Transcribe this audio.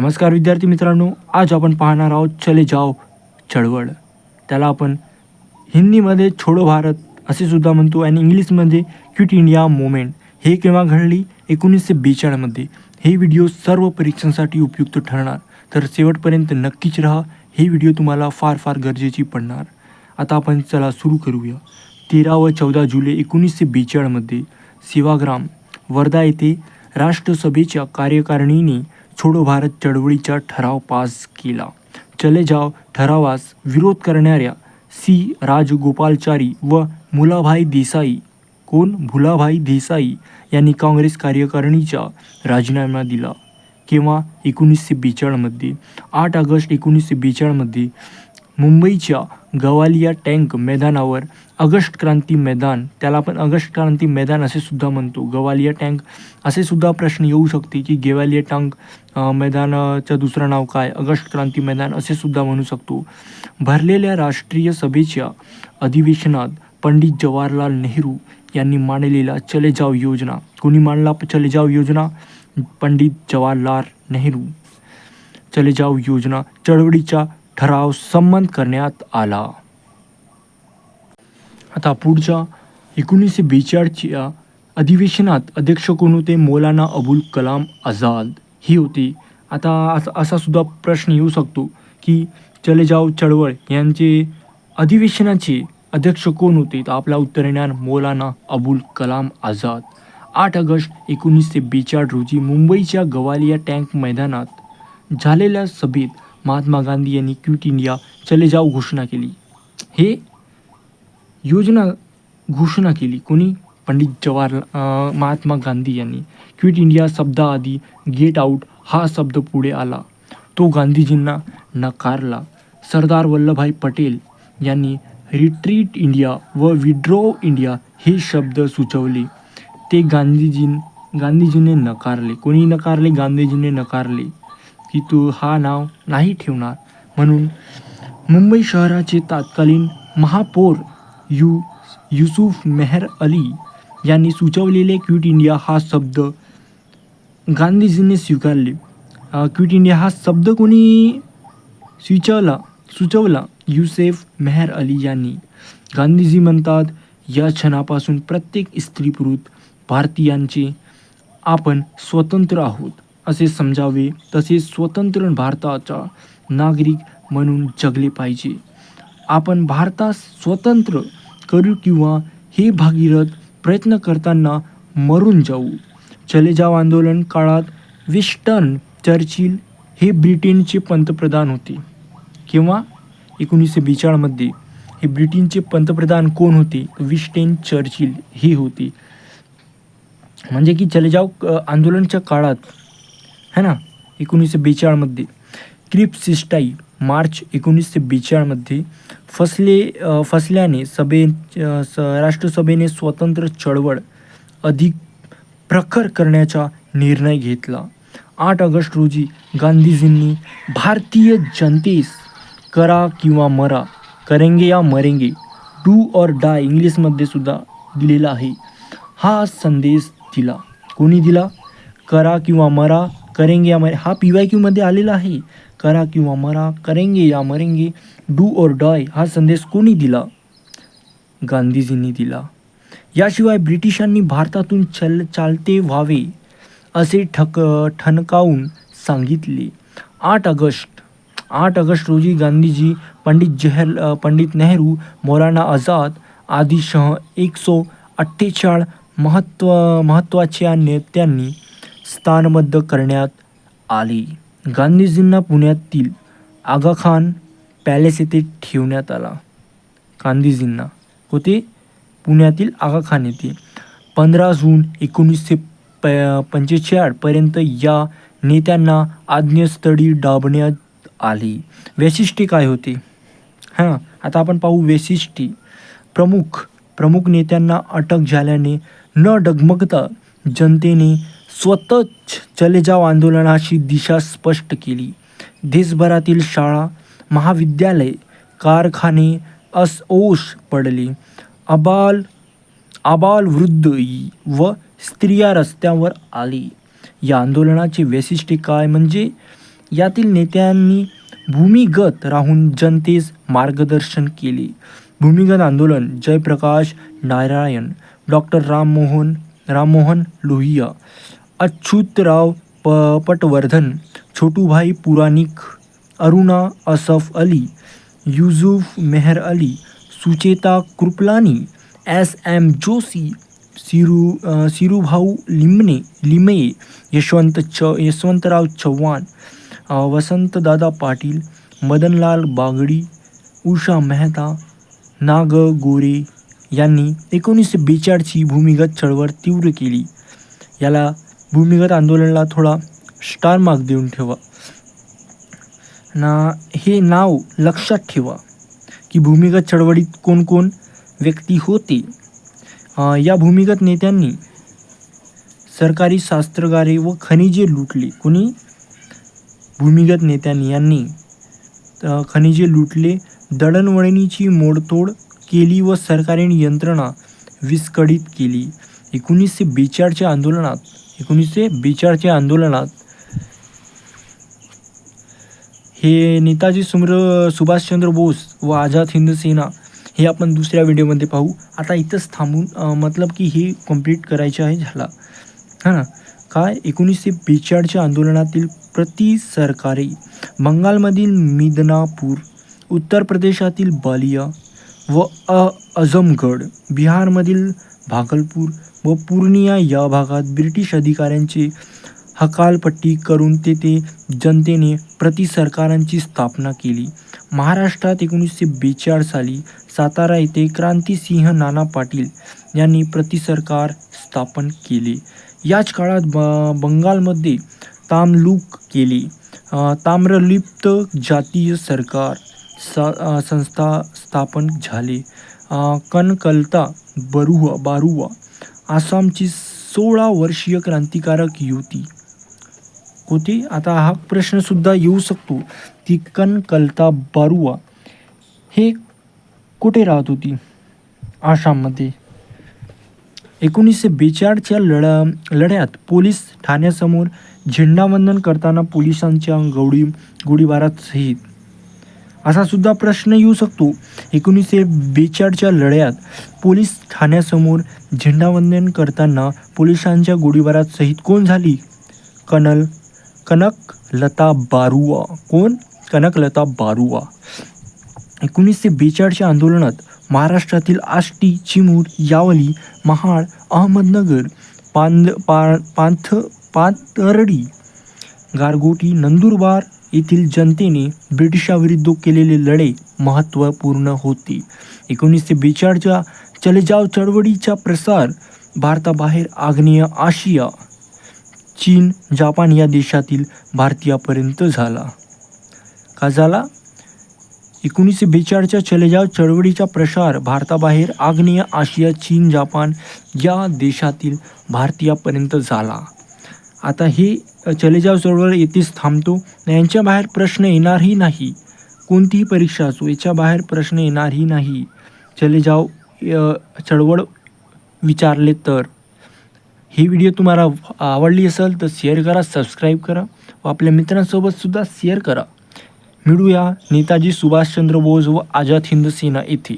नमस्कार विद्यार्थी मित्रांनो आज आपण पाहणार आहोत चले जाओ चळवळ. त्याला आपण हिंदीमध्ये छोडो भारत असे सुद्धा म्हणतो आणि इंग्लिशमध्ये क्विट इंडिया मुवमेंट. हे केव्हा घडली? एकोणीसशे बेचाळमध्ये हे व्हिडिओ सर्व परीक्षांसाठी उपयुक्त ठरणार. तर शेवटपर्यंत नक्कीच राहा. हे व्हिडिओ तुम्हाला फार फार गरजेची पडणार. आता आपण चला सुरू करूया. तेरा व चौदा जुलै एकोणीसशे बेचाळमध्ये सेवाग्राम वर्धा येथे राष्ट्रसभेच्या कार्यकारिणीने छोडो भारत चळवळीचा ठराव पास केला. चले जाव ठरावास विरोध करणाऱ्या सी. राजगोपालचारी व मुलाभाई देसाई. कोण? भुलाभाई देसाई यांनी काँग्रेस कार्यकारिणीचा राजीनामा दिला. किंवा एकोणीसशे बेचाळमध्ये आठ ऑगस्ट एकोणीसशे बेचाळमध्ये मुंबईच्या गवालिया टँक मैदानावर ऑगस्ट क्रांती मैदान त्याला आपण ऑगस्ट क्रांती मैदान असे सुद्धा म्हणतो. गवालिया टँक असे सुद्धा प्रश्न येऊ शकते की गेवालिया टँक मैदानाचं दुसरं नाव काय? ऑगस्ट क्रांती मैदान असे सुद्धा म्हणू शकतो. भरलेल्या राष्ट्रीय सभेच्या अधिवेशनात पंडित जवाहरलाल नेहरू यांनी मांडलेला चले जाव योजना. कोणी मांडला चले जाव योजना? पंडित जवाहरलाल नेहरू. चले जाव योजना चळवळीच्या ठराव संमत करण्यात आला. आता पुढच्या एकोणीसशे बेचाळच्या अधिवेशनात अध्यक्ष कोण होते मौलाना अबुल कलाम आझाद. ही होती. आता असा सुद्धा प्रश्न येऊ शकतो की चले जाव चळवळ यांचे अधिवेशनाचे अध्यक्ष कोण होते? तर आपला उत्तर येणार मौलाना अबुल कलाम आझाद. आठ ऑगस्ट एकोणीसशे बेचाळ रोजी मुंबईच्या गवालिया टँक मैदानात झालेल्या सभेत महात्मा गांधी यांनी क्विट इंडिया चले जाव घोषणा केली. हे योजना घोषणा केली. कोणी? पंडित जवाहरलाल महात्मा गांधी यांनी. क्विट इंडिया शब्दाआधी गेट आऊट हा शब्द पुढे आला. तो गांधीजींना नकारला. सरदार वल्लभभाई पटेल यांनी रिट्रीट इंडिया व विड्रॉ इंडिया हे शब्द सुचवले. ते गांधीजीं गांधीजींनी नकारले. कोणी नकारले? गांधीजींनी नकारले. की तू हा नाव नाही ठेवणार. म्हणून मुंबई शहराचे तत्कालीन महापौर यू युसुफ मेहर अली यांनी सुचवलेले क्विट इंडिया हा शब्द गांधीजींनी स्वीकारले. क्विट इंडिया हा शब्द कोणी सुचवला सुचवला? युसेफ मेहर अली यांनी. गांधीजी म्हणतात या क्षणापासून प्रत्येक स्त्री पुरुष भारतीयांचे आपण स्वतंत्र आहोत. असे समजावे तसेच स्वतंत्र भारताचा नागरिक म्हणून जगले पाहिजे. आपण भारतास स्वतंत्र करू किंवा हे भागीरथ प्रयत्न करताना मरून जाऊ. चले जाव आंदोलन काळात विस्टन चर्चिल हे ब्रिटनचे पंतप्रधान होते. किंवा एकोणीसशे बेचाळमध्ये हे ब्रिटनचे पंतप्रधान कोण होते? विस्टेन चर्चिल हे होते. म्हणजे की चले जाव आंदोलनच्या काळात है ना? एकोणीसशे बेचाळमध्ये. क्रिप सिस्टाई मार्च एकोणीसशे बेचाळमध्ये फसले फसल्याने सभे स राष्ट्रसभेने स्वतंत्र चळवळ अधिक प्रखर करण्याचा निर्णय घेतला. आठ ऑगस्ट रोजी गांधीजींनी भारतीय जनतेस करा किंवा मरा करेंगे या मरेंगे डू और डाय इंग्लिशमध्ये सुद्धा दिलेला आहे. हा संदेश दिला. कोणी दिला? करा किंवा मरा करेंगे या मरे हा पी वाय क्यूमध्ये आलेला आहे. करा किंवा मरा करेंगे या मरेंगे. डू और डॉय हा संदेश कोणी दिला? गांधीजींनी दिला. याशिवाय ब्रिटिशांनी भारतातून चल चालते व्हावे असे ठक ठणकावून सांगितले. आठ ऑगस्ट आठ ऑगस्ट रोजी गांधीजी पंडित जहर पंडित नेहरू मौलाना आझाद आदीसह एक सौ अठ्ठेचाळ महत्त्व महत्त्वाच्या नेत्यांनी स्थानबद्ध करण्यात आले. गांधीजींना पुण्यातील आगाखान पॅलेस येथे ठेवण्यात आला. गांधीजींना होते पुण्यातील आगाखान येथे. पंधरा जून एकोणीसशे प पंचेचाळपर्यंत या नेत्यांना आज्ञस्थळी डाबण्यात आले. वैशिष्ट्ये काय होते? हां आता आपण पाहू वैशिष्ट्ये. प्रमुख प्रमुख नेत्यांना अटक झाल्याने न डगमगता जनतेने स्वतःच चले जाव आंदोलनाची दिशा स्पष्ट केली. देशभरातील शाळा महाविद्यालय कारखाने असओश पडले. अबाल आबाल वृद्ध व स्त्रिया रस्त्यावर आली. या आंदोलनाचे वैशिष्ट्य काय म्हणजे यातील नेत्यांनी भूमिगत राहून जनतेस मार्गदर्शन केले. भूमिगत आंदोलन जयप्रकाश नारायण डॉक्टर राममोहन राममोहन लोहिया अच्युतराव प पटवर्धन छोटूभाई पुराणिक अरुणा असफ अली युझुफ मेहर अली सुचेता कृपलानी एस एम जोशी सिरू सिरूभाऊ लिमणे लिमये यशवंत च यशवंतराव चव्हाण वसंतदादा पाटील मदनलाल बागडी उषा मेहता नाग गोरे यांनी एकोणीसशे बेचाळची भूमिगत चळवळ तीव्र केली. याला भूमिगत आंदोलनाला थोडा स्टार मार्क देऊन ठेवा. ना हे नाव लक्षात ठेवा की भूमिगत चळवळीत कोण कोण व्यक्ती होते. या भूमिगत नेत्यांनी सरकारी शास्त्रगारे व खनिजे लुटली. कुणी? भूमिगत नेत्यांनी. यांनी खनिजे लुटले दळणवळणीची मोडतोड केली व सरकारी यंत्रणा विस्कळीत केली. एकोणीसशे बेचाळच्या आंदोलनात एकोणीसशे बेचाळच्या आंदोलनात हे नेताजी सुमर सुभाषचंद्र बोस व आझाद हिंद सेना हे आपण दुसऱ्या व्हिडिओमध्ये पाहू. आता इथंच थांबून मतलब की हे कंप्लीट करायचं आहे झाला. हां ना? काय? एकोणीसशे बेचाळच्या आंदोलनातील प्रति सरकारी बंगालमधील मिदनापूर उत्तर प्रदेशातील बालिया व अ अझमगड बिहारमधील भागलपूर व पूर्णिया या भागात ब्रिटिश अधिकाऱ्यांचे हकालपट्टी करून तेथे जनतेने प्रति सरकारांची स्थापना केली. महाराष्ट्रात एकोणीसशे बेचाळ साली सातारा येथे क्रांतिसिंह नाना पाटील यांनी प्रति सरकार स्थापन केले. याच काळात ब बंगालमध्ये तामलूक केले. ताम्रलिप्त जातीय सरकार सा संस्था स्थापन झाले. कनकलता बरुआ बारुआ आसामची सोळा वर्षीय क्रांतिकारक युवती होती. आता हा प्रश्नसुद्धा येऊ शकतो. ती कनकलता बारुआ हे कुठे राहत होती? आसाममध्ये. एकोणीसशे बेचाळच्या लढा लढ्यात पोलीस ठाण्यासमोर झेंडावंदन करताना पोलिसांच्या गोळी गोळीबारात सहित असा सुद्धा प्रश्न येऊ शकतो. एकोणीसशे बेचाळच्या लढ्यात पोलीस ठाण्यासमोर झेंडावंदन करताना पोलिसांच्या गोळीबारात शहीद कोण झाली? कनल कनक लता बारुआ कोण? कनकलता बारुआ एकोणीसशे बेचाळच्या आंदोलनात महाराष्ट्रातील आष्टी चिमूर यावली महाड अहमदनगर पांद पा पांथ पातरडी गारगोटी नंदुरबार येथील जनतेने ब्रिटिशाविरुद्ध केलेले लढे महत्त्वपूर्ण होती. एकोणीसशे बेचाळच्या चलेजाव चळवळीचा प्रसार भारताबाहेर आग्नेय आशिया चीन जापान या देशातील भारतीयापर्यंत झाला. का झाला? एकोणीसशे बेचाळच्या चलेजाव चळवळीचा प्रसार भारताबाहेर आग्नेय आशिया चीन जापान या देशातील भारतीयापर्यंत झाला. आता हे चलेजाव चळवळ येथेच थांबतो. यांच्या बाहेर प्रश्न येणारही नाही. कोणतीही परीक्षा असो याच्या बाहेर प्रश्न येणारही नाही. चलेजाव चळवळ विचारले तर. ही व्हिडिओ तुम्हाला आवडली असेल तर शेअर करा सबस्क्राईब करा व आपल्या मित्रांसोबतसुद्धा शेअर करा. मिळूया नेताजी सुभाषचंद्र बोस व आझाद हिंद सेना येथे.